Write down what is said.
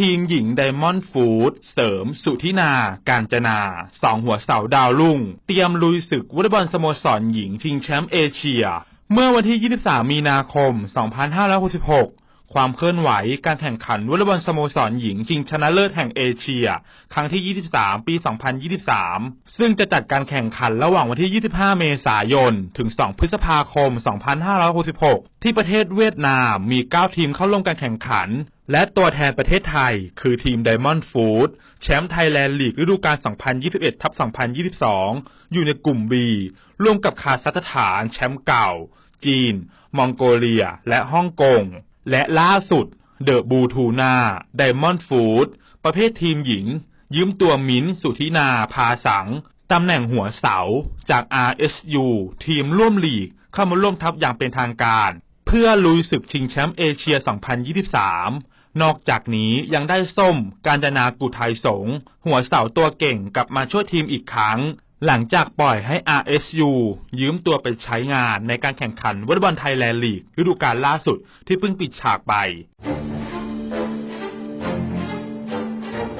ทีมหญิงไดมอนด์ฟู้ดเสริม สุธินา การจนาสองหัวเสาดาวลุ่ง เตรียมลุยศึกวอลเลย์บอลสโมสรหญิงชิงแชมป์เอเชีย เมื่อวันที่ 23 มีนาคม 2566 ความเคลื่อนไหวการแข่งขันวอลเลย์บอลสโมสรหญิงชิงชนะเลิศแห่งเอเชีย ครั้งที่ 23 ปี 2023 ซึ่งจะจัดการแข่งขันระหว่างวันที่ 25 เมษายน ถึง 2 พฤษภาคม 2566 ที่ประเทศเวียดนาม มี 9 ทีมเข้าร่วมการแข่งขัน และตัวแทนประเทศไทย คือทีม Diamond Food แชมป์ไทยแลนด์ลีกฤดูกาล 2021ทับ2022 อยู่ในกลุ่ม B ร่วมกับคาซัคสถานแชมป์เก่า จีน มองโกเลีย และฮ่องกง และล่าสุดเดอะบูทูนาไดมอนด์ฟูดประเภททีมหญิง ยืมตัวมิ้นสุธินาพาสัง ตำแหน่งหัวเสาจาก RSU ทีมร่วมลีกเข้ามาร่วมทัพอย่างเป็นทางการ เพื่อลุยศึกชิงแชมป์เอเชีย 2023 นอกจากนี้ยังได้ส้มการจนากุไทยสง หัวเสาตัวเก่งกลับมาช่วยทีมอีกครั้ง หลังจากปล่อยให้ RSU ยืมตัวไปใช้งานในการแข่งขันวอลเลย์บอลไทยแลนด์ลีกฤดูกาลล่าสุดที่เพิ่งปิดฉากไป